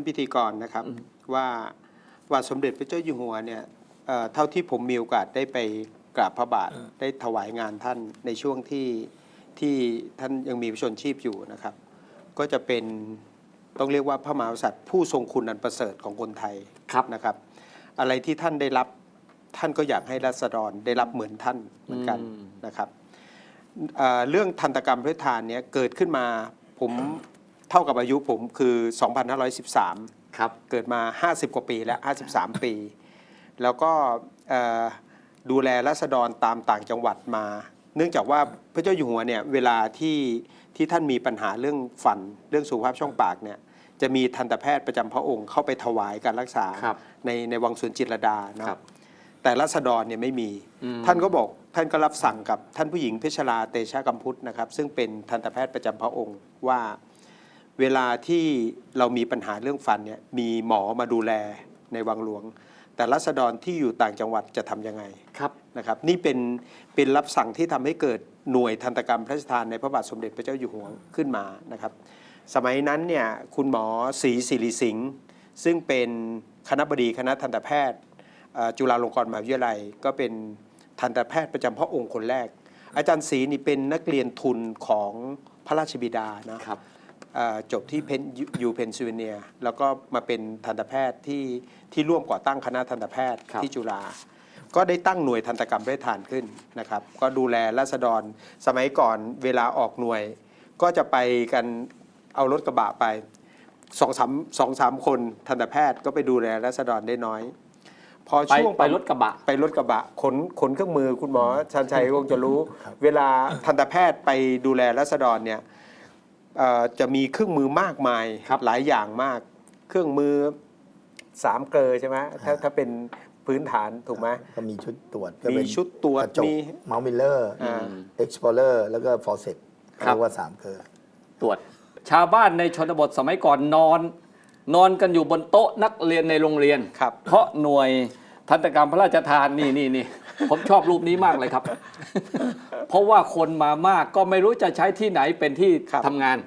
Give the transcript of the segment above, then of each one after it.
านพิธีกรนะครับว่าว่าสมเด็จพระเจ้าอยู่หัวเนี่ยเอ่อเท่าที่ผมมีโอกาสได้ไปกราบพระบาทได้ถวายงานท่านในช่วงที่ที่ท่านยังมีพระชนชีพอยู่นะครับ ก็จะเป็นต้องเรียกว่าพระมหากษัตริย์ผู้ทรงคุณอันประเสริฐของคนไทยครับนะครับ อะไรที่ท่านได้รับท่านก็อยากให้รัษฎรได้รับเหมือนท่านเหมือนกันอืมนะครับเอ่อเรื่องทันตกรรมพระทานเนี่ยเกิดขึ้นมาผม เท่ากับอายุผมคือ 2513 ครับ เกิดมา 50 กว่าปีแล้ว 53 ปี แล้วก็เอ่อดูแลรัษฎรตามต่างจังหวัดมา เนื่องจากว่าพระเจ้าอยู่หัวเนี่ยเวลาที่ที่ท่านมีปัญหาเรื่องฟันเรื่องสุขภาพช่องปากเนี่ยจะมีทันตแพทย์ประจำพระองค์เข้าไปถวายการรักษาครับในในวังสวนจิตรลดาเนาะครับแต่รัษฎรเนี่ยไม่มีอืมท่านก็บอกท่านก็รับสั่งกับท่านผู้หญิงเพชรลาเตชะกัมพุทธนะครับ ซึ่งเป็นทันตแพทย์ประจำพระองค์ว่า เวลาที่เรามีปัญหาเรื่องฟันเนี่ยมีหมอมาดูแลในวังหลวง แต่รัษฎรที่อยู่ต่างจังหวัดจะทำยังไงครับนะครับ นี่เป็นเป็นรับสั่งที่ทำให้เกิดหน่วยทันตกรรมพระราชทานในพระบาทสมเด็จพระเจ้าอยู่หัวขึ้นมานะครับ สมัยนั้นเนี่ยคุณหมอศรีศิริสิงห์ซึ่งเป็นคณะบดีคณะทันตแพทย์เอ่อจุฬาลงกรณ์มหาวิทยาลัย ก็เป็นทันตแพทย์ประจำพระองค์คนแรก อาจารย์ศรีนี่เป็นนักเรียนทุนของพระราชบิดานะครับเอ่อ จบที่เพนยูเพนซิลเวเนีย แล้วก็มาเป็นทันตแพทย์ที่ที่ร่วมก่อตั้งคณะทันตแพทย์ครับที่จุฬาก็ได้ตั้งหน่วยทันตกรรมได้ทานขึ้นนะครับ ก็ดูแลราษฎรสมัยก่อนเวลาออกหน่วย ก็จะไปกันเอารถกระบะไปสองสามสองสามคนทันตแพทย์ก็ไปดูแลราษฎรได้น้อย พอไปช่วงไปรถกระบะ ไปรถกระบะขนขนเครื่องมือคุณหมอชันชัยคงจะรู้ เวลาทันตแพทย์ไปดูแลรัษฎรเนี่ยเอ่อ จะมีเครื่องมือมากมายครับหลายอย่างมาก เครื่องมือสามเกลอใช่ไหมถ้าถ้าเป็นพื้นฐานถูกไหมก็มีชุดตรวจก็มีเป็นชุดตรวจกระจกมีเมาส์มิลเลอร์อ่าเอ็กซ์พอร์เลอร์แล้วก็ฟอร์เซตครับเรียกว่าสามเคอร์ตรวจชาวบ้านในชนบทสมัยก่อนนอน นอนกันอยู่บนโต๊ะนักเรียนในโรงเรียนครับเพราะหน่วย ทันตกรรมพระราชทานนี่นี่นี่ผมชอบรูปนี้มากเลยครับ เพราะว่าคนมามากก็ไม่รู้จะใช้ที่ไหนเป็นที่ครับ ทำงาน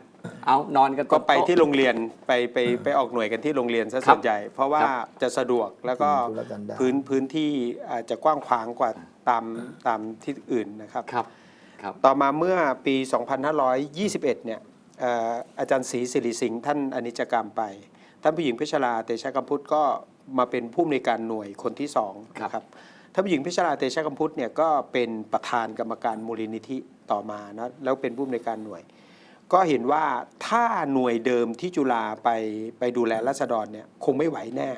เอานอนกันก็ไปโต๊ะที่โรงเรียนไปไปไปออกหน่วยกันที่โรงเรียนซะครัส่บวนใหญ่ เพราะว่าครับจะสะดวกแล้วก็ธุรกันดาร พื้นพื้นที่อาจจะกว้างขวางกว่าตามตามที่อื่นนะครับ ครับครับ ต่อมาเมื่อปี 2521 เนี่ยเอ่ออาจารย์ศรีสิริสิงห์ท่านอนิจกรรมไป ท่านผู้หญิงเพชรลาเตชะกัมพุทธก็ มาเป็นผู้อำนวยการหน่วยคนที่สองครับนะครับท่านผู้หญิงเพชรลาเตชะกัมพุทธเนี่ยก็เป็นประธานกรรมการมูลนิธิต่อมานะแล้วเป็นผู้อำนวยการหน่วย ก็เห็นว่าถ้าหน่วยเดิมที่จุฬาไปไปดูแลรัษฎรเนี่ยคงไม่ไหวแน่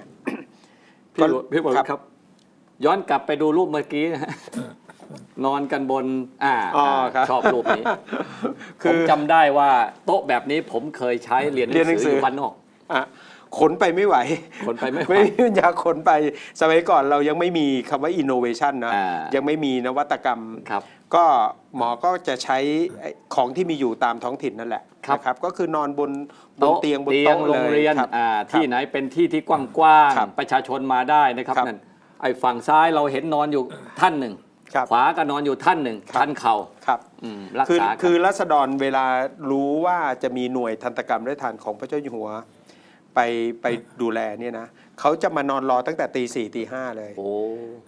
พี่บพี่บอลครับ ย้อนกลับไปดูรูปเมื่อกี้นะฮะนอนกันบน อ่าอ๋อครับชอบรูปนี้คืผมอจำได้ว่าโต๊ะแบบนี้ผมเคยใช้เรียนหเรียนหนันังงสืสือออยู่บ้านนอกอะ ขนไปไม่ไหวคนไปไม่ไหว ไม่มีปัญญาขนไปสมัยก่อนเรายังไม่มีคำว่า innovation นะอ่ายังไม่มีนวัตกรรม ครับ ก็หมอก็จะใช้ไอ้ของที่มีอยู่ตามท้องถิ่นนั่นแหละครับ นะครับก็คือนอนบนบนโต๊ะเตียงบนเตียงโต๊ะโรงเรียนลคบอ่าครับที่ไหนเป็นที่ที่กว้างครับๆประชาชนมาได้นะครับครับนั่นไอ้ฝั่งซ้ายเราเห็นนอนอยู่ท่านหนึ่งครับ ขวาก็นอนอยู่ท่านหนึ่งครับท่านเข่าครับ อืมรักคือษากัน คือรัษฎรเวลารู้ว่าจะมีหน่วยทันตกรรมด้วยทานของพระเจ้าอยู่หัว ไปไปดูแลเนี่ยนะเขาจะมานอนรอตั้งแต่ตีสี่ตีห้าเลยโอ้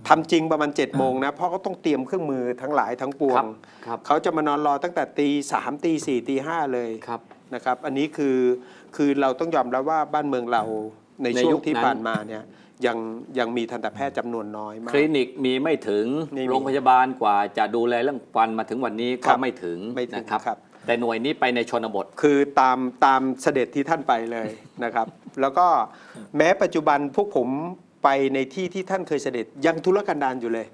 ทำจริงประมาณ7จ็ดโมงนะเพราะเขาต้องเตรียมเครื่องมือทั้งหลายทั้งปวครังบครับ เขาจะมานอนรอตั้งแต่ตีสามตีสี่ตีห้าเลยครับ นะครับ อันนี้คือคือเราต้องยอมรับว่าบ้านเมืองเราในในช่วยุงคที่นั้น ผ่านมาเนี่ยยังยังมีทันตแพทย์จำนวนน้อยมาคก ลินิกมีไม่ถึงไม่มีโรงพยาบาลกว่าจะดูแลเรื่องฟันมาถึงวันนี้ครัก็บไม่ถึงไม่ถึงนะครับ ครับ แต่หน่วยนี้ไปในชนบท คือตามตามเสด็จที่ท่านไปเลยนะครับ แล้วก็แม้ปัจจุบันพวกผมไปในที่ที่ท่านเคยเสด็จยังทุรกันดารอยู่เลย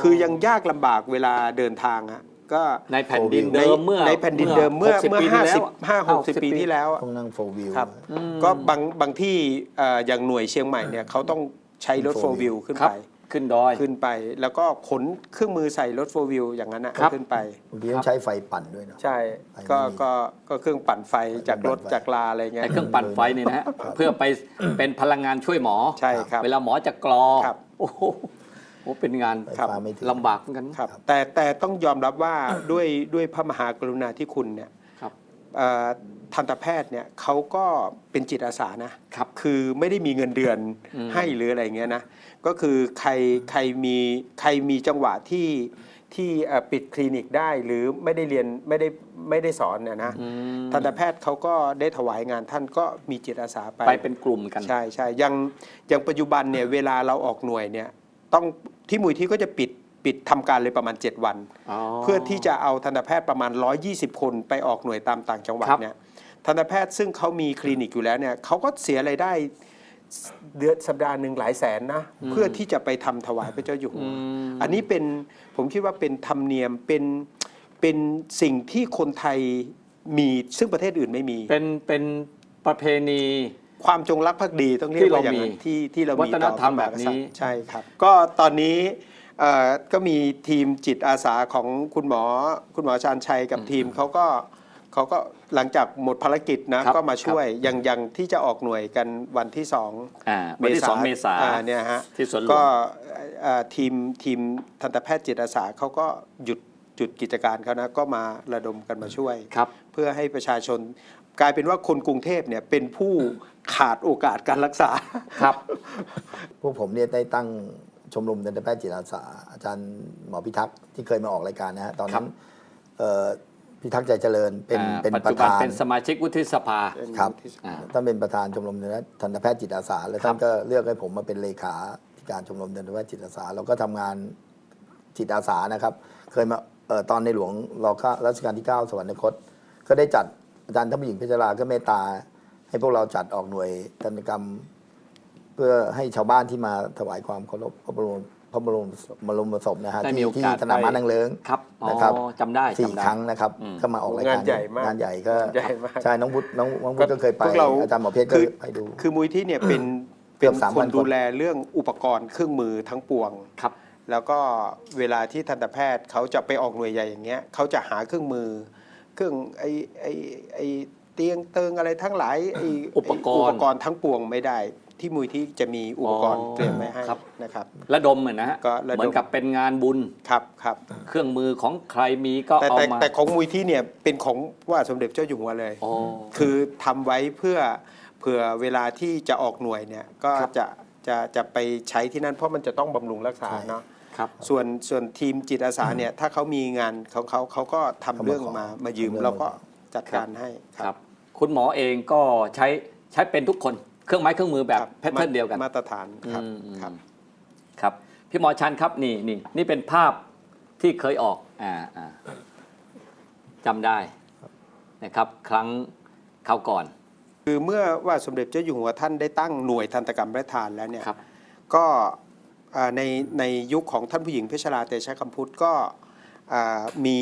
คือยังยากลำบากเวลาเดินทางอะก็ในแผ่นดินเดิมเมื่อในแผ่นดินเดิมเมื่อ60เมื่อปีห้าที่สิบแล้วห้าหกสิบ60ปีที่แล้วอะ ต้องนั่งโฟวิว ครับอืมก็บางบางที่เอ่ออย่างหน่วยเชียงใหม่เนี่ยเขาต้องใช้รถโฟ Four วิว wheel ขึ้นครับ ไป ขึ้นดอย ขึ้นไป แล้วก็ขนเครื่องมือใส่รถโฟวิวอย่างนั้นนะครับ ขึ้นไป บางทีต้องใช้ไฟปั่นด้วยเนาะ ใช่ไปก็ไม่มีก็ก็เครื่องปั่นไฟจากรถปั่นไฟ จากลาอะไรเงี้ยไอ้เครื่องปั่นไฟนี่นะฮะเพื่อไปเป็นพลังงานช่วยหมอใช่ครับเวลาหมอจะกรอครับ โอ้โหโอ้เป็นงานไฟครับฟ้าไม่ถึง ลำบากเหมือนกัน ครับแต่แต่ต้องยอมรับว่าด้วยด้วยพระมหากรุณาธิคุณเนี่ยครับเอ่อ ททันตแพทย์เนี่ยเขาก็เป็นจิตอาสานะครับคือไม่ได้มีเงินเดือนอืมให้หรืออะไรเงี้ยนะก็คือใครใครมีใครมีจังหวะที่ที่เอ่อปิดคลินิกได้หรือไม่ได้เรียนไม่ได้ไม่ได้สอนเนี่ยนะอืมทันตแพทย์เขาก็ได้ถวายงานท่านก็มีจิตอาสาไปไปเป็นกลุ่มกันใช่ใช่ยังยังปัจจุบันเนี่ยเวลาเราออกหน่วยเนี่ยต้องที่มูลที่ก็จะปิด ปิดทำการเลยประมาณ 7 วัน เพื่อที่จะเอาทันตแพทย์ประมาณ 120 คนไปออกหน่วยตามต่างจังหวัดครับเนี่ยทันตแพทย์ซึ่งเขามีคลินิกอยู่แล้วเนี่ยเขาก็เสียรายได้เดือนสัปดาห์หนึ่งหลายแสนนะ เพื่อที่จะไปทำถวายพระเจ้าอยู่หัวมอันนี้เป็นผมคิดว่าเป็นธรรมเนียมเป็นเป็นสิ่งที่คนไทยมีซึ่งประเทศอื่นไม่มี เป็นเป็นประเพณีความจงรักภักดีต้องเรียกว่าอย่างนั้นที่ที่ที่เราวัมีฒนต่อธรรมพะแบบนี้กษัตริย์ใช่ครับ ก็ตอนนี้เอ่อ ก็มีทีมจิตอาสาของคุณหมอคุณหมอชาญชัยกับทีมเขาก็เขาก็หลังจากหมดภารกิจนะครับก็มาช่วยอย่างอย่างที่จะออกหน่วยกันวันที่สองอ่าวันที่สองเมษาอ่เนี่ยฮะที่สวนหลวงก็เอ่อทีมทีมทันตแพทย์จิตอาสาเขาก็หยุดหยุดกิจการเขานะก็มาระดมกันมาช่วยครับเพื่อให้ประชาชนกลายเป็นว่าคนกรุงเทพเนี่ยเป็นผู้ขาดโอกาสการรักษาครับ พวกผมเนี่ยได้ตั้ง ชมรมทันตแพทย์จิตอาสาอาจารย์หมอพิทักษ์ที่เคยมาออกรายการนะฮะตอนครันั้บนเอ่อพิทักษ์ใจเจริญเป็นอ่าเป็นปัจปจุระบันธาน เป็นสมาชิกวุฒิสภา ครับ อ่า ท่านเป็นประธานชมรมทันตแพทย์จิตอาสา แล้วท่านก็เลือกให้ผมมาเป็นเลขาธิการชมรมทันตแพทย์จิตอาสาเราก็ทำงานจิตอาสานะครับ เคยมาเอ่อตอนในหลวงรอเก้ารัชกาลที่ 9 สวรรคต ก็ได้จัดอาจารย์ท่านผู้หญิงเพชรราก็เมตตา ให้พวกเราจัดออกหน่วยทันตกรรม เพื่อให้ชาวบ้านที่มาถวายความเคารพพระบรมพระบรมบรมศพนะฮะได้มีที่โอกาสที่สนามม้านางเลิงครับอ๋อนะครับจำได้สี่จำได้ ครั้งนะครับ อืม ก็มาออกรายการงานใหญ่มากงานใหญ่ก็ใหญ่มากใช่น้องพุทธน้องน้องพุทธก็เคยไปพวกเรา อาจารย์หมอเพชรก็คือไปดู คือมูลที่เนี่ยเป็นเกืเป็อนบ3,000คนคนดูแลเรื่องอุปกรณ์เครื่องมือทั้งปวง ครับ แล้วก็เวลาที่ทันตแพทย์เขาจะไปออกหน่วยใหญ่อย่างเงี้ยเขาจะหาเครื่องมือ เครื่องไอไอไอเตียงเติงอะไรทั้งหลายไออุปกรณ์ อุปกรณ์ทั้งปวงไม่ได้ ที่มูลที่จะมีอุปกรณ์อ๋อเตรียมไว้ให้ครับ นะครับ ระดมเหมือนนะฮะก็ระดม เหมือนกับเป็นงานบุญ ครับครับเครื่องมือของใครมีก็แต่เอาแต่มาแต่ของมูลที่เนี่ยเป็นของว่าสมเด็จเจ้าอยู่หัวเลย อ๋อ คือทำไว้เพื่อเผื่อเวลาที่จะออกหน่วยเนี่ยก็ครับ จะจะจะไปใช้ที่นั่นเพราะมันจะต้องบำรุงรักษาใช่เนาะครับ ส่วนส่วนทีมจิตอาสาเนี่ยถ้าเขามีงานของเขาเขาก็ทำเขามาเรื่องขอมามายืมทำเรื่องเราก็มาจัดการให้ครับคุณหมอเองก็ใช้ใช้เป็นทุกคน เครื่องไม้เครื่องมือแบบครับแพทเทิร์นเดียวกันมาตรฐานครับอืมอืมครับ ครับ พี่หมอชันครับนี่นี่นี่เป็นภาพที่เคยออกอ่าอ่าจำได้นะครับ ครั้งคราวก่อน คือเมื่อว่าสมเด็จเจ้าอยู่หัวท่านได้ตั้งหน่วยทันตกรรมพระทานแล้วเนี่ย ครับ ก็อ่าในในยุคของท่านผู้หญิงเพชรราเตชะคำพุทธก็อ่ามี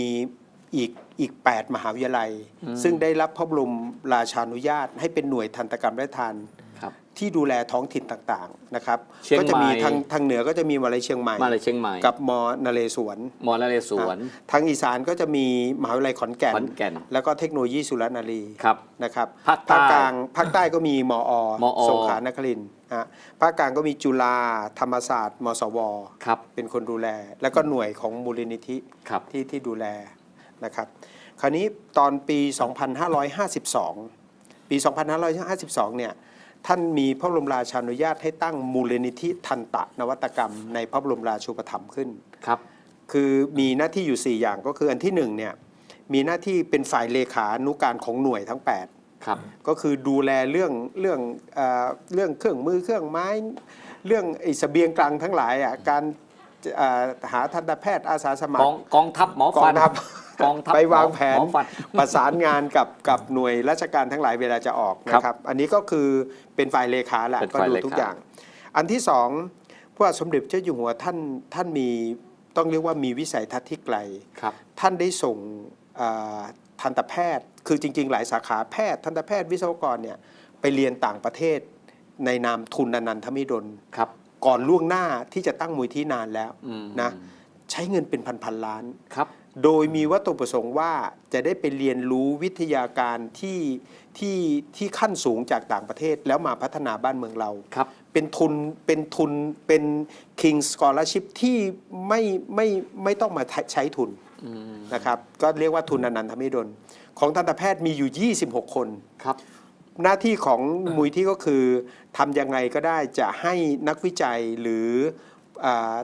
อีกอีก 8 มหาวิทยาลัยอืมซึ่งได้รับพระบรมราชานุญาต ให้เป็นหน่วยทันตกรรมและทานครับที่ดูแลท้องถิ่นต่างๆนะครับเชียงก็จะมีใหม่ทางทางเหนือก็จะมีมหาวิทยาลัยเชียงใหม่มาเลยเชียงใหม่ กับมนเรศวรมอนเรศวรทางอีสานก็จะมีมหาวิทยาลัยขอนแก่นขอนแก่นแล้วก็เทคโนโลยีสุรนารีครับนะครับภาคใต้กลางภาคใต้ก็มีมอมอสงขลานครินทร์ฮะภาคกลางก็มีจุฬาธรรมศาสตร์ มสวครับเป็นคนดูแล แล้วก็หน่วยของมูลนิธิครับที่ที่ดูแล นะครับคราวนี้ตอนปี 2552 ปี 2552 เนี่ยท่านมีพระบรมราชานุญาตให้ตั้งมูลนิธิทันตะนวัตกรรม ในพระบรมราชูปถัมภ์ขึ้นครับ คือมีหน้าที่อยู่ 4 อย่างก็คืออันที่1เนี่ยมีหน้าที่เป็นฝ่ายเลขานุการของหน่วยทั้ง 8 ครับ ก็คือดูแลเรื่องเรื่องเออเรื่องเครื่องมือเครื่องไม้ เรื่องไอ้เสบียงกลางทั้งหลายอะการเอ่อหาทันตแพทย์อาสาสมัคกรองกองทัพหมอกอฟังนทัพ กองทัพไปวางแผนหมอฟัน ประสานงานกับกับหน่วยราชการทั้งหลายเวลาจะออกครับนะครับอันนี้ก็คือเป็นฝ่ายเลขาแหละเป็นก็ฝ่ายดูเลขา ทุกอย่าง อันที่สองพระบาทสมเด็จเจ้าอยู่หัวท่านท่านมีต้องเรียกว่ามีวิสัยทัศน์ที่ไกล ครับ ท่านได้ส่งเอ่อทันตแพทย์ คือจริง ๆ หลายสาขาแพทย์ ทันตแพทย์วิศวกรเนี่ยไปเรียนต่างประเทศในนามทุนอนันทมิดล ครับ ก่อนล่วงหน้าที่จะตั้งมูลที่นานแล้วอืมนะ ใช้เงินเป็นพันๆล้าน ครับ โดยมีวัตถุประสงค์ว่าจะได้ไปเรียนรู้วิทยาการที่ที่ที่ขั้นสูงจากต่างประเทศแล้วมาพัฒนาบ้านเมืองเรา ครับ เป็นทุนเป็นทุนเป็น King Scholarship ที่ไม่ไม่ไม่ต้องมาใช้ทุนอืมนะครับก็เรียกว่าทุนอนันทมิดลของทันตแพทย์มีอยู่ 26 คน ครับ หน้าที่ของมูลที่ก็คือทำยังไงก็ได้จะให้นักวิจัยหรืออา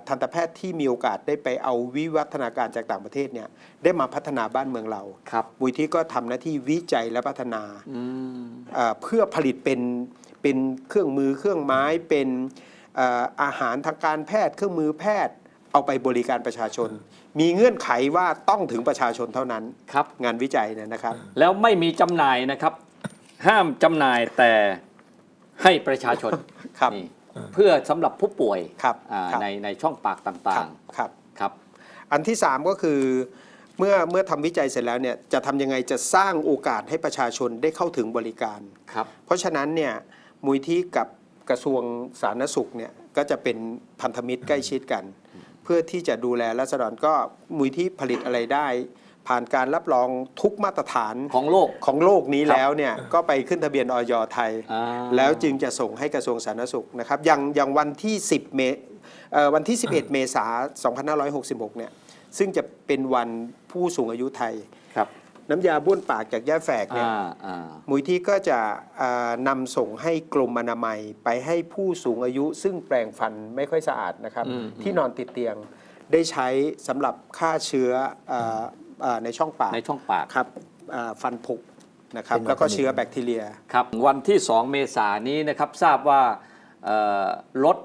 ทันตแพทย์ที่มีโอกาสได้ไปเอาวิวัฒนาการจากต่างประเทศเนี่ยได้มาพัฒนาบ้านเมืองเราครับมูลที่ก็ทำหน้าที่วิจัยและพัฒนาอืมอ่าเพื่อผลิตเป็นเป็นเครื่องมือเครื่องไม้เป็นอ่าอาหารทางการแพทย์เครื่องมือแพทย์เอาไปบริการประชาชน มีเงื่อนไขว่าต้องถึงประชาชนเท่านั้นครับงานวิจัยเนี่ยนะครับ แล้วไม่มีจำหน่ายนะครับ ห้ามจำหน่ายแต่ให้ประชาชนครับนี่ เพื่อสำหรับผู้ป่วยครับอ่าครับในในช่องปากต่างครับๆครับอันที่ 3 ก็คือเมื่อเมื่อทำวิจัยเสร็จแล้วเนี่ยจะทำยังไงจะสร้างโอกาสให้ประชาชนได้เข้าถึงบริการครับเพราะฉะนั้นเนี่ยมูลที่กับกระทรวงสาธารณสุขเนี่ยก็จะเป็นพันธมิตรใกล้ชิดกัน เพื่อที่จะดูแลรัษฎรก็มูลที่ผลิตอะไรได้ ผ่านการรับรองทุกมาตรฐานของโลกของโลกนี้ครับแล้วเนี่ยก็ไปขึ้นทะเบียนออยไทยอ่าแล้วจึงจะส่งให้กระทรวงสาธารณสุขนะครับอย่างอย่างวันที่ 10 เมเอ่อวันที่ 11 เมษายน2566 เนี่ยซึ่งจะเป็นวันผู้สูงอายุไทยครับน้ำยาบ้วนปากจากย่าแฝกเนี่ยอ่าอ่ามูลที่ก็จะอ่านำส่งให้กรมอนามัยไปให้ผู้สูงอายุ ซึ่งแปลงฟันไม่ค่อยสะอาดนะครับอืมที่นอนติดเตียงได้ใช้สำหรับฆ่าเชื้อ อ่าอ่าในช่องปากในช่องปากครับอ่าฟันผุนะครับเป็นแล้วก็ออร์แกนิกเชื้อแบคทีเรีย ครับวันที่ 2 เมษายนนี้นะครับทราบว่าเอ่อรถ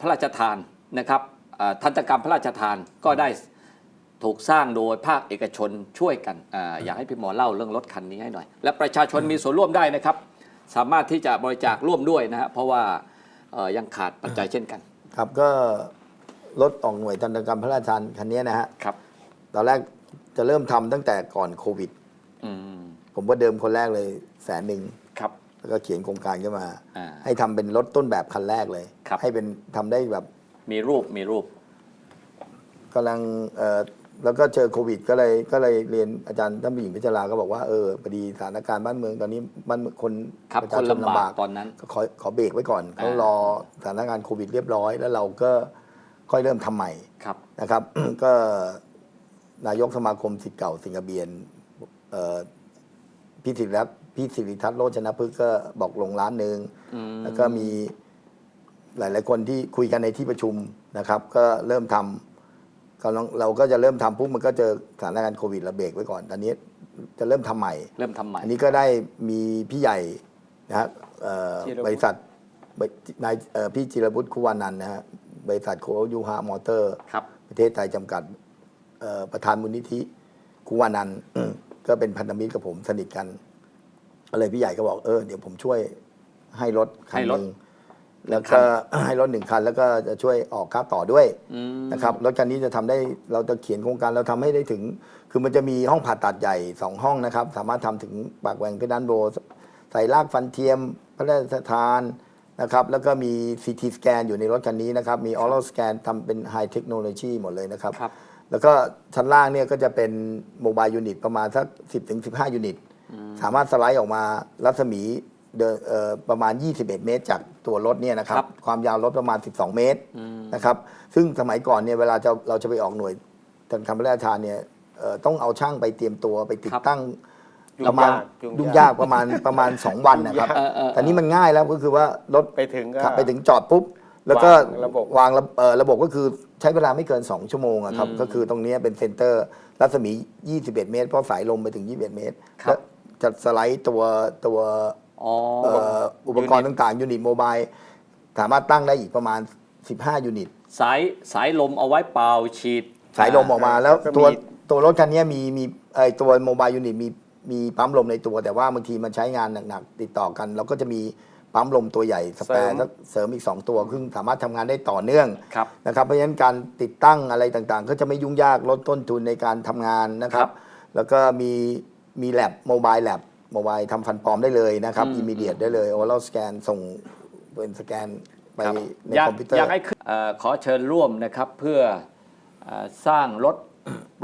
พระราชทานนะครับเอ่อทันตกรรมพระราชทานก็ได้ถูกสร้างโดยภาคเอกชนช่วยกันอาอยากให้พี่หมอเล่าเรื่องรถคันนี้ให้หน่อย และประชาชนมีส่วนร่วมได้นะครับ สามารถที่จะบริจาคร่วมด้วยนะฮะเพราะว่าเอ่อยังขาดปัจจัยเช่นกันครับก็รถออกหน่วยทันตกรรมพระราชทานคันนี้นะฮะ ครับ ตอนแรก จะเริ่มทำตั้งแต่ก่อนโควิด อืม ผมก็เดิมคนแรกเลยแสนหนึ่งครับ แล้วก็เขียนโครงการขึ้นมา อ่าให้ทำเป็นรถต้นแบบคันแรกเลย ครับ ให้เป็นทำได้แบบมีรูปมีรูป กำลังเอ่อแล้วก็เจอโควิด ก็เลยก็เลยเรียนอาจารย์ท่านผู้หญิงพิจาราก็บอกว่าเออพอดีสถานการณ์บ้านเมืองตอนนี้บ้านเมืองคนครับประคชานชนลำลำบาบากกตอนนั้นก็ขอขอเบรกไว้ก่อนเขาอ่ารอสถานการณ์โควิดเรียบร้อย แล้วเราก็ค่อยเริ่มทำใหม่ ครับ นะครับ ก็ นายกสมาคมสิทธิ์เก่าสิงคโปร์เอ่อพี่สิริรัตน์พี่สิริทัศน์โรจนพฤกษ์ก็บอกลงร้านหนึ่งอืมแล้วก็มีหลาย ๆ คนที่คุยกันในที่ประชุมนะครับ ก็เริ่มทำกำลังเราก็จะเริ่มทำปุ๊บมันก็เจอสถานการณ์โควิดระเบรกไว้ก่อนตอนนี้จะเริ่มทำใหม่ เริ่มทำใหม่อันนี้ก็ได้มีพี่ใหญ่นะฮะเอ่อจิรวุฒิบริษัทบรินายเอ่อพี่จิรบุตรคุวานันท์นะฮะบริษัทโคยูฮามอเตอร์ครับประเทศไทยจำกัดเอ่อ ประธานมูลนิธิคุวานันท์ก็เป็นพันธมิตรกับผมสนิทกันก็เลยพี่ใหญ่ก็บอกเออเดี๋ยวผมช่วยให้รถคันให้หรถนึ่งแล้วก็ให้รถหนึ่งคัน แล้วก็จะช่วยออกค่าต่อด้วยอืมนะครับรถคันนี้จะทำได้เราจะเขียนโครงการเราทำให้ได้ถึง คือมันจะมีห้องผ่าตัดใหญ่สองห้องนะครับ สามารถทำถึงปากแหว่งเพดานโบใส่รากฟันเทียม พระราชทานนะครับ แล้วก็มี CT สแกนอยู่ในรถคันนี้นะครับ มี oral scan ทำเป็น high technology หมดเลยนะครับครับ แล้วก็ชั้นล่างเนี่ยก็จะเป็นโมบายยูนิตประมาณสัก10ถึง15ยูนิต สามารถสไลด์ออกมารัศมีเดินเอ่อประมาณ 21 เมตร จากตัวรถเนี่ยนะครับ ครับความยาวรถประมาณ 12 เมตรนะครับ ซึ่งสมัยก่อนเนี่ยเวลาจะเราจะไปออกหน่วยทันคำพระราชทานเนี่ยเอ่อต้องเอาช่างไปเตรียมตัวไปติดครับตั้งยุ่งประมาณยากยุ่ยุ่งงยากยากประมาณประมาณ 2 วันนะครับ เออเออเออแต่นี้มันง่ายแล้วก็คือว่ารถไปถึงก็ครับไปถึงจอดปุ๊บ แล้วก็วางระบบ วางระเอ่อระบบก็คือใช้เวลาไม่เกิน 2 ชั่วโมงอะครับอืมก็คือตรงเนี้ยเป็นเซ็นเตอร์ รัศมี 21 เมตร เพราะสายลมไปถึง 21 เมตรครับ แล้วจะสไลด์ตัวตัวอ๋อ เอ่ออุปกรณ์ต่างๆยูนิตโมบายสามารถตั้งได้อีกประมาณ 15 ยูนิต สายสายลมเอาไว้เป่าฉีด สายลมออกมาอ่าแล้วก็มี ตัวตัวรถคันนี้มีมีไอตัวโมบายยูนิตมีมีปั๊มลมในตัว แต่ว่าบางทีมันใช้งานหนักๆติดต่อกัน เราก็จะมี ปั๊มลมตัวใหญ่สแปร์เสริมอีก 2 ตัวซึ่งสามารถทำงานได้ต่อเนื่องครับนะครับเพราะฉะนั้นการติดตั้งอะไรต่างๆ ก็จะไม่ยุ่งยากลดต้นทุนในการทำงานนะครัครับบแล้วก็มีมีแลบโมบายแลบโมบายทำฟันปลอมได้เลยนะครับอืมอิมิเดียตได้เลยโอเราสแกนส่งเป็นสแกนไปครับในอยากคอมพิวเตอร์อยากให้ขึ้นเอ่อขอเชิญร่วมนะครับเพื่อเอ่อสร้างรถ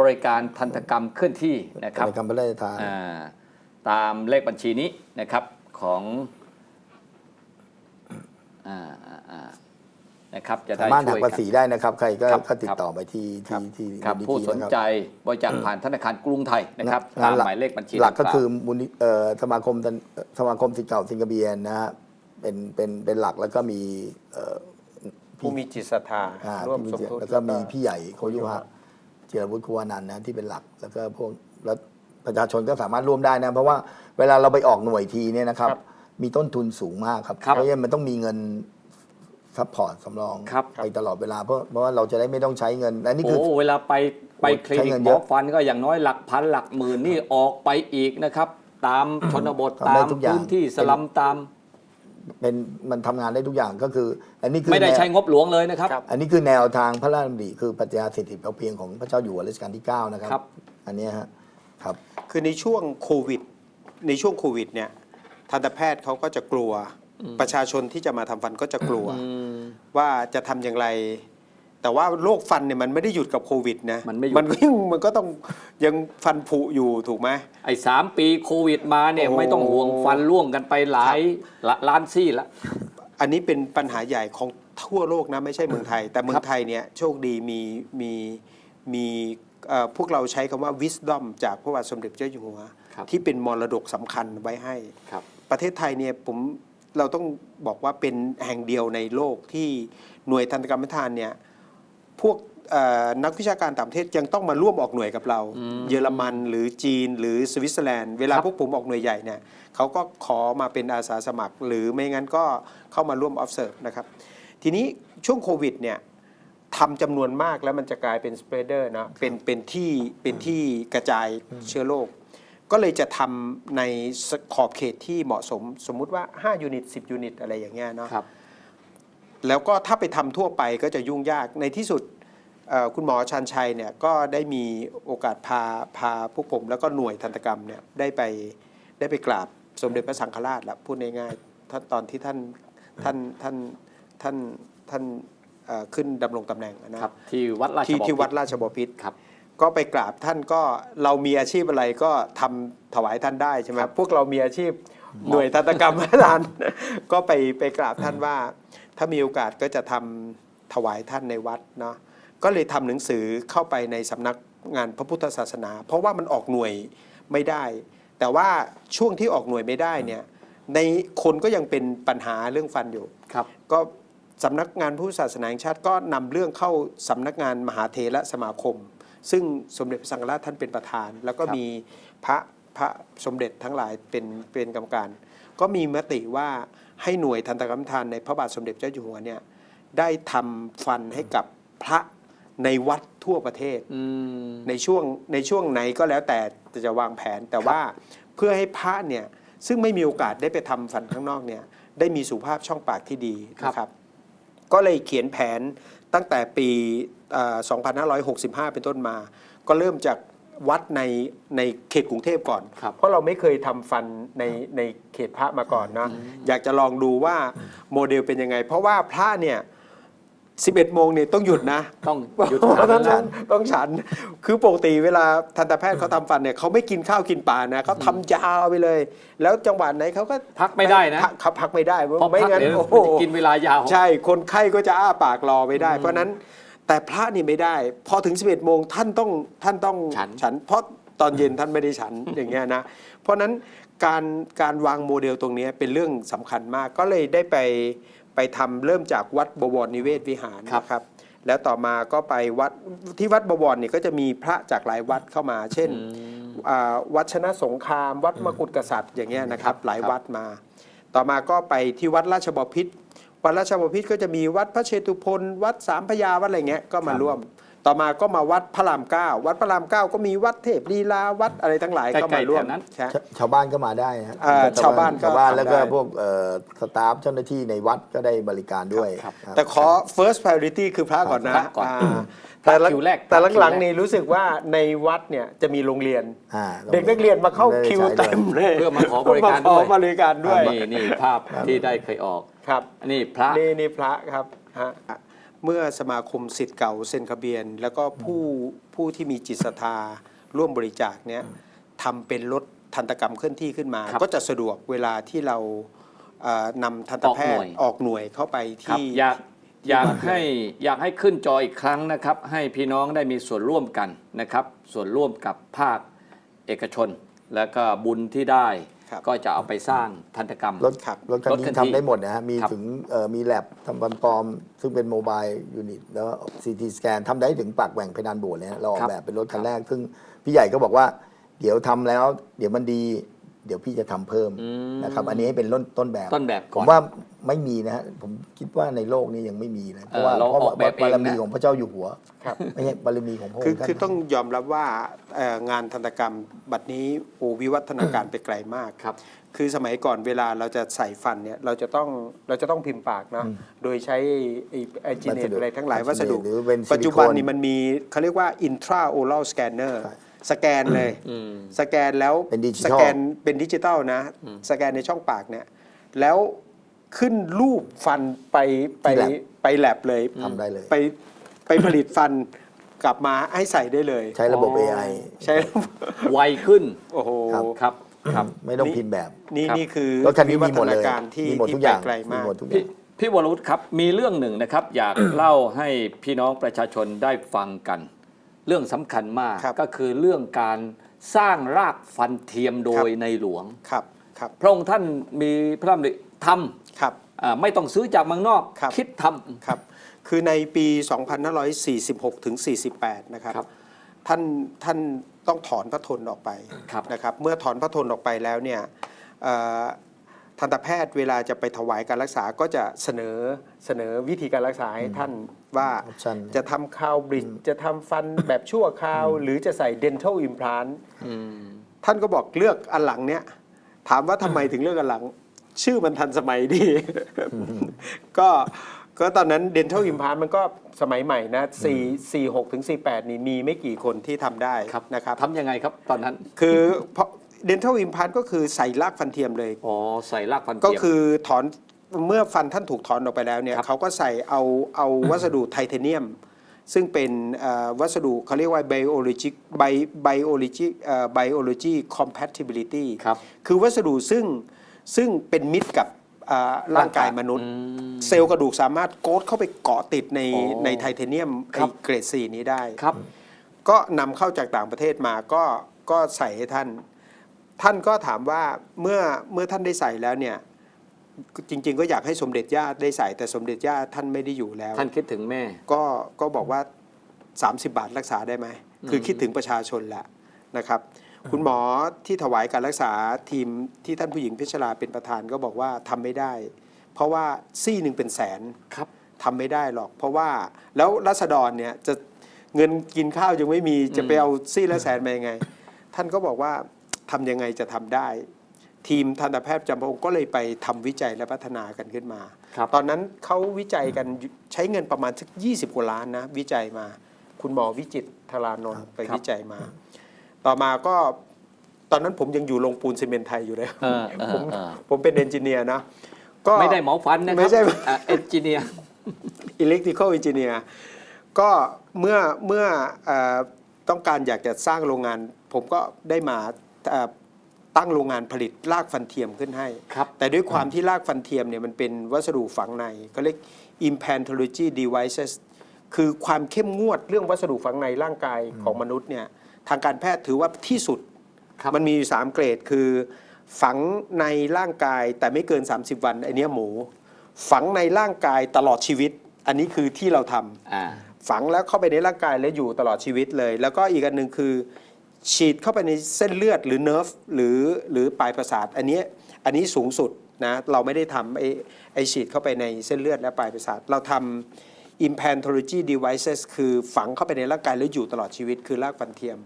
บริการทันตกรรมเคลื่อนที่นะครับในคำพระราชทานอ่าตามเลขบัญชีนี้นะครับของ อ่าอ่าอ่านะครับ จะได้สามารถหัช่กวยภากัษีนได้นะครับ ใครก็ครับก็ติดครับต่อไปที่ที่ที่ครับมูลนิธิผู้สนนะครับใจบริจาคผ่านธนาคารกรุงไทยนะครับงาตานมหลัก หมายเลขบัญชีหลักก็ต่างๆ คือมูลนิเอ่อสมาคมตันเอ่อสมาคมสิทธิ์เก่าสิงคโปร์นะฮะเป็นเป็นเป็นหลักแล้วก็มีเอ่อผู้มีจิตศรัทธาอ่าร่วมที่สมทบแล้วก็มีพี่ใหญ่โคยุฮะจิรวุฒิคุวานันท์นะที่เป็นหลัก แล้วก็พวกแล้วประชาชนก็สามารถร่วมได้นะ เพราะว่าเวลาเราไปออกหน่วยทีเนี่ยนะครับ มีต้นทุนสูงมากครับ ครับเพราะฉะนั้นมันต้องมีเงินซัพพอร์ตสำรองครับ ไปตลอดเวลาเพราะเพราะว่าเราจะได้ไม่ต้องใช้เงินและนี่คือ โอ้เวลาไปไปโอ้คลินิใช้กเงินหมเยออะฟันก็อย่างน้อยหลักพันหลักหมื่นนี่ออกไปอีกนะครับ ตามชนบททำได้ตามทุกอย่าง พื้นที่สลัมตาม เป็นมันทำงานได้ทุกอย่างก็คือ อันนี้คือไม่ได้แนวใช้งบหลวงเลยนะครับ ครับ อันนี้คือแนวทางพระราชดำริคือปรัชญาเศรษฐกิจพอเพียงของพระเจ้าอยู่หัวรัชกาลที่ 9 นะครับ ครับ อันเนี้ยฮะครับ คือในช่วงโควิด ในช่วงโควิดเนี่ย ทันตแพทย์เขาก็จะกลัว ประชาชนที่จะมาทำฟันก็จะกลัว ว่าจะทำอย่างไร แต่ว่าโรคฟันเนี่ยมันไม่ได้หยุดกับโควิดนะมันไม่หยุดมันก็ยังมันก็ต้องยังฟันผุอยู่ถูกไหมไอ้สามปีโควิดมาเนี่ยโอ้ไม่ต้องห่วงฟันร่วงกันไปหลายละล้านซี่ละอันนี้เป็นปัญหาใหญ่ของทั่วโลกนะไม่ใช่เมืองไทย แต่เมืองไทยเนี่ยโชคดีมีมีมีเอ่อพวกเราใช้คำว่า wisdom จากพระบาทสมเด็จเจ้าอยู่หัวครับที่เป็นมรดกสำคัญไว้ให้ครับ ประเทศไทยเนี่ยผมเราต้องบอกว่าเป็นแห่งเดียวในโลกที่หน่วยทันตกรรมทานเนี่ยพวกเอ่อนักวิชาการต่างประเทศยังต้องมาร่วมออกหน่วยกับเรา เยอรมันหรือจีนหรือสวิตเซอร์แลนด์เวลาครับพวกผมออกหน่วยใหญ่เนี่ยเขาก็ขอมาเป็นอาสาสมัคร หรือไม่งั้นก็เข้ามาร่วม observe นะครับ ทีนี้ช่วงโควิดเนี่ยทำจำนวนมากแล้วมันจะกลายเป็น spreader นะเป็นเป็นที่เป็นที่กระจายเชื้อโรค ก็เลยจะทำในขอบเขตที่เหมาะสม สมมุติว่า 5 ยูนิต 10 ยูนิต อะไรอย่างเงี้ยเนาะครับ แล้วก็ถ้าไปทำทั่วไปก็จะยุ่งยากในที่สุดเอ่อคุณหมอชันชัยเนี่ยก็ได้มีโอกาสพาพาพวกผม แล้วก็หน่วยทันตกรรมเนี่ยได้ไปได้ไปกราบสมเด็จพระสังฆราชละพูดง่ายๆท่านตอนที่ท่านท่านท่านท่านท่านเอ่อขึ้นดำรงตำแหน่งนะครับที่วัดราชที่บพิตรที่วัดราชบพิตรครับ ก็ไปกราบท่านก็เรามีอาชีพอะไรก็ทำถวายท่านได้ใช่ไหมครับพวกเรามีอาชีพหน่วยทันตกรรมอาจารย์ก็ไปไปกราบท่านว่า ถ้ามีโอกาสก็จะทำถวายท่านในวัดเนาะก็เลยทำหนังสือเข้าไปในสำนักงานพระพุทธศาสนา เพราะว่ามันออกหน่วยไม่ได้ แต่ว่าช่วงที่ออกหน่วยไม่ได้เนี่ยในคนก็ยังเป็นปัญหาเรื่องฟันอยู่ครับ ก็สำนักงานพุทธศาสนาแห่งชาติก็นำเรื่องเข้าสำนักงานมหาเถระสมาคม ซึ่งสมเด็จพระสังฆราชท่านเป็นประธาน แล้วก็ครับมีพระพระสมเด็จทั้งหลายเป็นเป็นกรรมการ ก็มีมติว่าให้หน่วยทันตกรรมทานในพระบาทสมเด็จเจ้าอยู่หัวเนี่ยได้ทำฟันให้กับพระในวัดทั่วประเทศอืมในช่วงในช่วงไหนก็แล้วแต่จะวางแผนแต่ว่าเพื่อให้พระเนี่ยซึ่งไม่มีโอกาสได้ไปทำฟันข้างนอกเนี่ยได้มีสุขภาพช่องปากที่ดีนะครับ ก็เลยเขียนแผนตั้งแต่ปีเอ่อ 2565 เป็นต้นมา ก็เริ่มจากวัดในในเขตกรุงเทพก่อน ครับเพราะเราไม่เคยทำฟันในในเขตพระมาก่อนนะอยากจะลองดูว่าโมเดลเป็นยังไง เพราะว่าพระเนี่ย 11 โมงเนี่ยต้องหยุดนะต้องหยุดเพราะฉัฉะนนั้นะนต้องฉัน คือปกติเวลาทันตแพทย์เขาทำฟันเนี่ยเขาไม่กินข้าวกินปลานะเขาทำยาวไปเลย แล้วจังหวะไหนเขาก็พักไม่ได้นะพักเขาพักไม่ได้เพราะไม่พักงั้นเดี๋ยวโอ้โห มันจะกินเวลายาว ใช่ คนไข้ก็จะอ้าปากรอไม่ได้ เพราะฉะนั้น แต่พระนี่ไม่ได้ พอถึง 11โมงท่านต้องท่านต้องฉันฉันเพราะตอนเย็นท่านไม่ได้ฉันอย่างเงี้ยนะเพราะฉะนั้นการการวางโมเดลตรงเนี้ยเป็นเรื่องสำคัญมากก็เลยได้ไปไปทำเริ่มจากวัดบวรนิเวศวิหารครับ นะครับ แล้วต่อมาก็ไปวัดที่วัดบวรเนี่ยก็จะมีพระจากหลายวัดเข้ามา เช่น อ่าวัดชนะสงคราม วัดมกุฎกษัตริย์อย่างเงี้ยนะครับ หลายวัดมา ต่อมาก็ไปที่วัดราชบพิตร วัดราชบพิตรก็จะมีวัดพระเชตุพนวัดสามพระยาวัดอะไรเงี้ยก็มาร่วม ต่อมาก็มาวัดพระรามเก้าวัดพระรามเก้าก็มีวัดเทพลีลาวัดอะไรทั้งหลายใกล้ๆเข้ามาร่วมแถวนั้นใช่ ชาชาวบ้านก็มาได้นะอ่าชาวบ้านก็ชาวบ้านแล้วก็ทำได้ พวกเอ่อสตาฟเจ้าหน้าที่ในวัดก็ได้บริการด้วยครับ ครับ แต่ขอ first priority คือพระก่อนนะพระก่อนอ่าพระแต่ละคิวแรกแต่พระคิวหลังแรกๆนี่รู้สึกว่าในวัดเนี่ยจะมีโรงเรียน อ่าเด็กนักเรียนมาเข้าได้คิวใช้ด้วยเต็มเลยเพื่อมาขอบริการด้วยมขอบริการด้วย นี่นี่ภาพที่ได้เคยออก ครับอันนี้พระนี่นี่พระครับฮะเมื่อสมาคมสิทธิ์เก่าเซ็นทะเบียน แล้วก็ผู้ผู้ที่มีจิตศรัทธาร่วมบริจาคเนี่ยทำเป็นรถทันตกรรมเคลื่อนที่ขึ้นมาครับก็จะสะดวกเวลาที่เราเอ่อนำทันตแพทย์ออกหน่วยเข้าไปครับที่ อยากอยากให้อยากให้ขึ้นจออีกครั้งนะครับ ให้พี่น้องได้มีส่วนร่วมกันนะครับ ส่วนร่วมกับภาคเอกชน แล้วก็บุญที่ได้ ครับก็จะเอาไปสร้างทันตกรรม รถครับรถคันรถคันี้นทำที่ได้หมดนะฮะ มีครับ ถึงเอ่อมีแลบทำฟันปลอม ซึ่งเป็นโมบายยูนิตแล้วซีทีสแกนทำได้ถึงปากแหว่งเพดานโบสถ์เลยฮะเราออกแบบเป็นรถคันแรก ซึ่งพี่ใหญ่ก็บอกว่า เดี๋ยวทำแล้ว เดี๋ยวมันดี เดี๋ยวพี่จะทำเพิ่มอืมนะครับ อันนี้ให้เป็นต้นต้นแบบต้นแบบผก่อมนว่าไม่มีนะฮะผมคิดว่าในโลกนี้ยังไม่มีเลยเพราะว่าเออเราเพราะออกแบบเองบารมีนะของพระเจ้าอยู่หัวครับไม่ใช่บารมีของพระอคืองค์ท่านคือต้องยอมรับว่าเอ่องานทันตกรรมบัดนี้โอวิวัฒนาการไปไกลมากครับ คือสมัยก่อนเวลาเราจะใส่ฟันเนี่ยเราจะต้องเราจะต้องพิมพ์ปากนะโดยใช้ไอ้ไอจีเนวัสดุอะไรทั้งหลายวัสดุหรือเป็นซิลิโคนปัจจุบันนี้มันมีเขาเรียกว่า intra oral scanner ใช่ สแกนเลย อืม สแกนแล้วเป็นดิจิทัล สแกนเป็นดิจิตอลนะ สแกนในช่องปากเนี่ย แล้วขึ้นรูปฟันไปไปที่ lab ไปแลบเลยทำได้เลย ไปไปผลิตฟันกลับมาให้ใส่ได้เลย ใช้ระบบ อ๋อ AI ใช่ไวขึ้นโอ้โห ครับ ครับครับ ไม่ต้องพิมพ์แบบ นี่ครับ นี่คือรถคันนี้มีหมดเลยวิวัฒนาการที่มีหมดที่ทุกอย่างไปไกลมากมีหมดทุกอพี่ย่าง พี่วรวุฒิครับ มีเรื่องหนึ่งนะครับ อยาก เล่าให้พี่น้องประชาชนได้ฟังกัน เรื่องสำคัญมากครับก็คือเรื่องการสร้างรากฟันเทียมโดยในหลวง ครับครับพระองค์ท่านมีพระดำริทครับำอ่าไม่ต้องซื้อจากเมืองนอกครับคิดทครับ คือในปี 2546 ถึง 48 นะครับ ครับท่านท่านต้องถอนพระทนออกไปครับ นะครับ เมื่อถอนพระทนออกไปแล้วเนี่ยเอ่อทันตแพทย์เวลาจะไปถวายการรักษาก็จะเสนอเสนอวิธีการรักษาให้ท่าน ว่า Option จะทำคาวบริดจะทำฟันแบบชั่วคราว หรือจะใส่ dental implant ำอืมท่านก็บอกเลือกอันหลังเนี่ยถามว่าทำไมถึงเลือกอันหลัง ชื่อมันทันสมัยดี ก็ก็ตอนนั้น dental implant มันก็สมัยใหม่นะ4 4 6ถึง48 นี่มีไม่กี่คนที่ทำได้ครับนะครับ ทำยังไงครับตอนนั้น คือเพราะ dental implant ก็คือใส่รากฟันเทียมเลย อ๋อ ใส่รากฟันเทียม ก็คือถอน เมื่อฟันท่านถูกถอนออกไปแล้วเนี่ยครับเขาก็ใส่เอาเอาวัสดุไทเทเนียม ซึ่งเป็นเอ่อวัสดุเขาเรียกว่า biology bi- biology เอ่อ biology compatibility ครับคือวัสดุซึ่งซึ่งเป็นมิตรกับอ่าร่างกายมนุษย์อืมเซลล์กระดูกสามารถโกดเข้าไปเกาะติดในอ๋อในไทเทเนียมครัไอ้บเกรดสีนี้ได้ครับ ก็นำเข้าจากต่างประเทศมาก็ก็ใส่ให้ท่าน ท่านก็ถามว่าเมื่อเมื่อท่านได้ใส่แล้วเนี่ย จริง ๆ ก็อยากให้สมเด็จย่าได้ใส่แต่สมเด็จย่าท่านไม่ได้อยู่แล้ว ท่านคิดถึงแม่ ก็ก็บอกว่า 30 บาทรักษาได้ไหมคือคิดถึงประชาชนแหละนะครับ คุณหมอที่ถวายการรักษาทีมที่ท่านผู้หญิงเพชรลาเป็นประธานก็บอกว่าทำไม่ได้ เพราะว่าซี่หนึ่งเป็นแสนครับทำไม่ได้หรอก เพราะว่าแล้วรัษฎรเนี่ยจะเงินกินข้าวยังไม่มีจะไปเอาซี่ละแสนมายังไง ท่านก็บอกว่าทำยังไงจะทำได้ ทีมทันตแพทย์จำพระองค์ก็เลยไปทำวิจัยและพัฒนากันขึ้นมาครับตอนนั้นเขาวิจัยกันใช้เงินประมาณสัก20 กว่าล้านนะวิจัยมา คุณหมอวิจิตรธารานนท์ไปครับวิจัยมา ต่อมาก็ตอนนั้นผมยังอยู่โรงปูนซีเมนต์ไทยอยู่เลยเออเออผมเออผมเป็นเอนจิเนียร์นะก็ไม่ได้หมอฟันนะครับไม่ใช่เอนจิเนียร์ electrical engineer ก็เมื่อเมื่อเออต้องการอยากจะสร้างโรงงาน ผมก็ได้มาเอ่อ ตั้งโรงงานผลิตรากฟันเทียมขึ้นให้ ครับ แต่ด้วยความที่รากฟันเทียมเนี่ยมันเป็นวัสดุฝังในเขาเรียก implantology devices คือความเข้มงวดเรื่องวัสดุฝังในร่างกายของมนุษย์เนี่ยทางการแพทย์ถือว่าที่สุด ครับมันมีอยู่สามเกรดคือ ฝังในร่างกายแต่ไม่เกิน 30 วัน อันเนี้ยหมู ฝังในร่างกายตลอดชีวิต อันนี้คือที่เราทำ อ่า ฝังแล้วเข้าไปในร่างกายแล้วอยู่ตลอดชีวิตเลย แล้วก็อีกอันหนึ่งคือ ฉีดเข้าไปในเส้นเลือดหรือเนิร์ฟหรือหรือปลายประสาทอันนี้อันนี้สูงสุดนะเราไม่ได้ทำไอไอฉีดเข้าไปในเส้นเลือดและปลายประสาทเราทำ implantology devices คือฝังเข้าไปในร่างกายแล้วอยู่ตลอดชีวิตคือรากฟันเทียม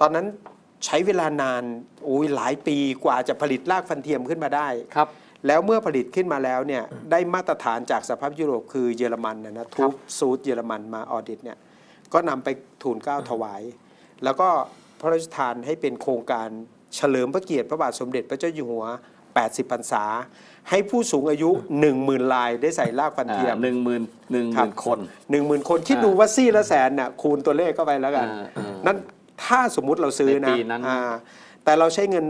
ตอนนั้นใช้เวลานานโอ้ยหลายปีกว่าจะผลิตรากฟันเทียมขึ้นมาได้ครับแล้วเมื่อผลิตขึ้นมาแล้วเนี่ยได้มาตรฐานจากสภาพยุโรปคือเยอรมันนะนะทูบซูดเยอรมันมาออดิตเนี่ยก็นำไปทูลเกล้าถวาย แล้วก็พ ระราชทานให้เป็นโครงการเฉลิมพระเกียรติพระบาทสมเด็จพระเจ้าอยู่หัว 80พรรษา ให้ผู้สูงอายุ 10,000 ลายได้ใส่รากฟันเทียม หนึ่งหมื่นหนึ่งหครับมื่นคนหนึ่งหมื่นคนคิดดูว่าซี่ละแสนน่ะคูณตัวเลขเข้าไปแล้วกันอ่าอ่านั่นถ้าสมมุติเราซื้อในนะปีนั้น อ่าแต่เราใช้เงิน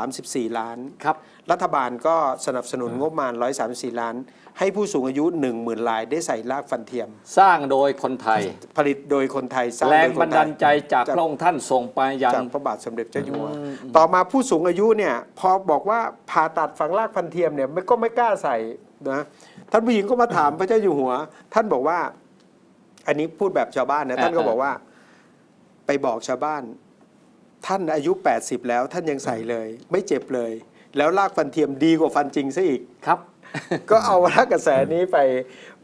134 ล้าน ครับ รัฐบาลก็สนับสนุนงบประมาณ 134 ล้าน ให้ผู้สูงอายุ 10,000รายได้ใส่รากฟันเทียม สร้างโดยคนไทย ผลิตโดยคนไทยสร้างแรงโดยคบันนไทดายลใจจากพระองค์ท่านส่งไปยังจากพระบาทสมเด็จเจ้าอยู่หัวต่อมาผู้สูงอายุเนี่ยพอบอกว่าผ่าตัดฝังรากฟันเทียมเนี่ยไม่ก็ไม่กล้าใส่นะท่านผู้หญิงก็มาถามพระเจ้าอยู่หัว ท่านบอกว่า อันนี้พูดแบบชาวบ้านนะท่านก็บอกว่า ไปบอกชาวบ้าน ท่านอายุ 80 แล้วท่านยังใส่เลย ไม่เจ็บเลย แล้วรากฟันเทียมดีกว่าฟันจริงซะอีกครับ ก็เอารากกระแสนี้ไป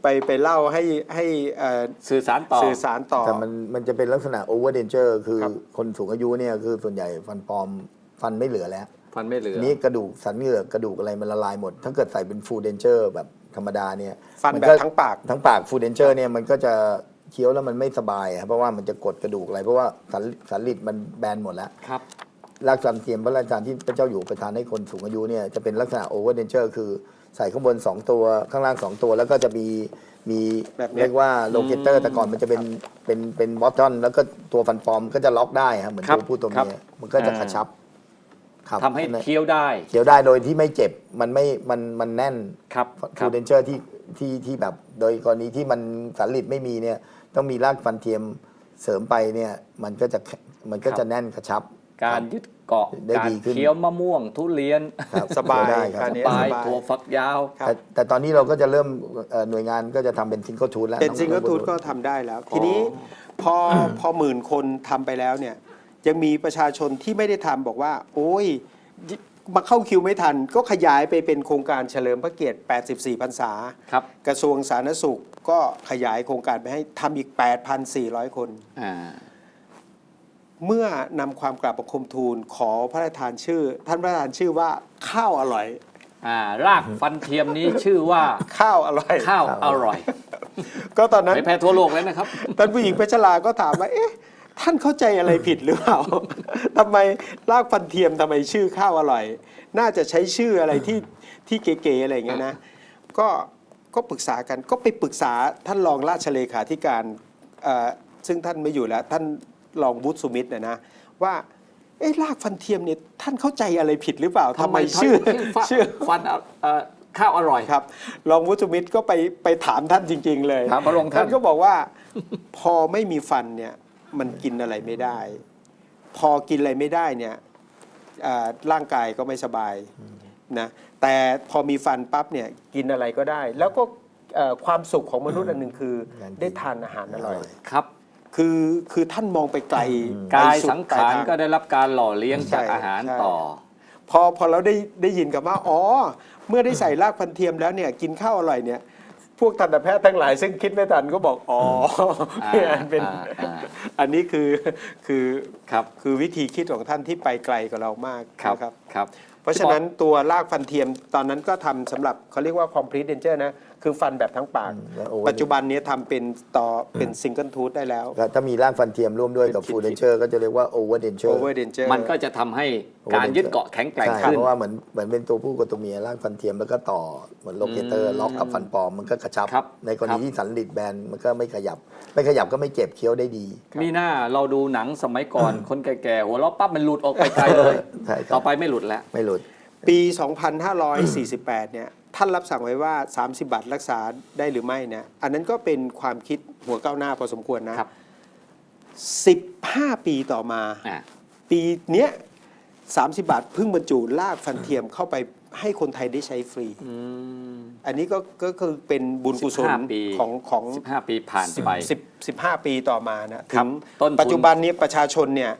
ไปไปเล่าให้ให้เอ่อสื่อสารต่อ สื่อสารต่อ แต่มันมันจะเป็นลักษณะโอเวอร์เดนเจอร์คือครับ คนสูงอายุเนี่ยคือส่วนใหญ่ฟันปลอมฟันไม่เหลือแล้ว ฟันไม่เหลือทีนี้กระดูกสันเหงือกกระดูกอะไรมันละลายหมด ถ้าเกิดใส่เป็นฟูลเดนเจอร์แบบธรรมดาเนี่ยฟันมัแบก็บทั้งปาก ทั้งปากฟูลเดนเจอร์เนี่ยมันก็จะเคี้ยวแล้วมันไม่สบายอะเพราะว่ามันจะกดกระดูกอะไร เพราะว่าสันสันหลิดมันแบนหมดแล้ว ครับ รากฟันเทียมพระราชทานที่พระเจ้าอยู่ประทานให้คนสูงอายุเนี่ยจะเป็นลักษณะโอเวอร์เดนเจอร์คือใส่ข้างบน 2 ตัวข้างล่าง 2 ตัว แล้วก็จะมีมีแบบเนี้ย เรียกว่าโลเกเตอร์แต่ก่อนมันจะเป็นเป็นเป็นบอททอนแล้วก็ตัวฟันปลอมก็จะล็อกได้ครับเหมือนครับตัวผู้ตัวครับเมียมันก็จะกระชับครับทำให้เคี้ยวได้เคี้ยวได้โดยที่ไม่เจ็บมันไม่มันมันแน่นครับคฟูรับเดนเจอร์ที่ที่ที่แบบโดยกรณีที่มันสันหลิดไม่มีเนี่ยต้องมีรากฟันเทียมเสริมไปเนี่ยมันก็จะมันก็จะแน่นกระชับ การยึดเกาะได้การดีขึ้น เคี้ยวมะม่วงทุเรียนครับสบายได้คการัรบนี้ ปลายสบาย ถั่วฝักยาว ครับ แต่แต่ตอนนี้เราก็จะเริ่มเอ่อหน่วยงานก็จะทำเป็นซิงเกิลทูธแล้วเป็นองซิงเกิลองทูตก็ทำได้แล้ว ทีนี้พอพอหมื่นคนทำไปแล้วเนี่ยยังมีประชาชนที่ไม่ได้ทำบอกว่า โอ้ยมาเข้าคิวไม่ทัน ก็ขยายไปเป็นโครงการเฉลิมพระเกียรติ 84 พรรษา ครับ กระทรวงสาธารณสุขก็ขยายโครงการไปให้ทำอีก 8,400 คน อ่า เมื่อนำความกราบบังคมทูลขอพระราชทานชื่อ ท่านพระราชทานชื่อว่าข้าวอร่อย อ่ารากฟันเทียมนี้ชื่อว่าข้าวอร่อย ข้าวอร่อยก็ตอนนั้น เผยแพร่ทั่วโลกแล้วนะครับ ท่านผู้หญิงเพชรลา ก็ถามว่า เอ๊ะ ท่านเข้าใจอะไรผิดหรือเปล่า ทำไมรากฟันเทียมทำไมชื่อข้าวอร่อย น่าจะใช้ชื่ออะไรที่ที่เก๋ๆอะไรอย่างเงี้ยนะ ก็ก็ปรึกษากัน ก็ไปปรึกษาท่านรองราชเลขาธิการเอ่อซึ่งท่านไม่อยู่แล้ว ท่าน รองวุฒิสุมิตรนะนะว่าเอ๊ะรากฟันเทียมเนี่ยท่านเข้าใจอะไรผิดหรือเปล่าทำไมชื่อฟันชื่อฟันเอ่อข้าวอร่อยครับรองวุฒิมิตรก็ไปไปถามท่านจริง ๆ เลยถามพระองค์ท่านก็บอกว่า พอไม่มีฟันเนี่ยมันกินอะไรไม่ได้ พอกินอะไรไม่ได้เนี่ยอ่าร่างกายก็ไม่สบายนะแต่พอมีฟันปั๊บเนี่ยกินอะไรก็ได้ แล้วก็เอ่อความสุขของมนุษย์อันหนึ่งคือการกินได้ทานอาหารอร่อยครับ คือคือท่านมองไปไกลกายไปดสังปลขารทก็ได้รับการหล่อเลี้ยงใช่จากอาหารใช่ต่อ พอพอเราได้ได้ยินกับว่าอ๋อ เมื่อได้ใส่รากพันเทียมแล้วเนี่ยกินข้าวอร่อยเนี่ย พวกทันตแพทย์ทั้งหลายซึ่งคิดไม่ทันก็บอกอ๋อออ่าเนี่ยอันเป็นอ่าอ่าอันนี้คือคือครับคือวิธีคิดของท่านที่ไปไกลกว่าเรามากครับนะครับครับ เพราะฉะนั้นตัวรากฟันเทียมตอนนั้นก็ทำสำหรับเขาเรียกว่า complete denture นะ คือฟันแบบทั้งปากอืมแล้ว over ปัจจุบันนี้ทำเป็นต่อเป็น single tooth ได้แล้วก็ถ้ามีรากฟันเทียมร่วมด้วยกับคิด ฟูลเดนเจอร์ก็จะเรียกว่าโอเวอร์เดนเจอร์ over denture มันก็จะทำให้การยึดเกาะแข็งแกร่งใช่ขึ้น เพราะว่าเหมือนเหมือนเป็นตัวผู้กับตัวเมียรากฟันเทียมแล้วก็ต่อเหมือนโลเกเตอร์ล็อกกับฟันปลอมมันก็กระชับ ครับในกรครัณีบ ที่สันหลิดแบนมันก็ไม่ขยับ ไม่ขยับก็ไม่เจ็บเคี้ยวได้ดี มีหน้าเราดูหนังสมัยก่อน คนแก่ๆหัวเราะปั๊บมันหลุดออกไปไกลเลย ใช่ครับ ต่อไปไม่หลุดแล้ว ไม่หลุด ปี 2548 เนี่ย ท่านรับสั่งไว้ว่า 30 บาทรักษาได้หรือไม่เนี่ยอันนั้นก็เป็นความคิดหัวก้าวหน้าพอสมควรนะ ครับ 15 ปีต่อมา อ่า ปีเนี้ย30 บาทเพิ่งบรรจุลากฟันเทียมเข้าไปให้คนไทยได้ใช้ฟรีอืมอันนี้ก็ก็คือเป็นบุญกุศล15ปี ของของสิบห้าปีผ่านไป สิบสิบห้าปีต่อมานะครัถึบงต้นทุน ปัจจุบันนี้ประชาชนเนี่ย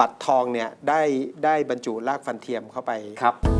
บัตรทองเนี่ยได้ได้บรรจุลากฟันเทียมเข้าไป ครับเพราะ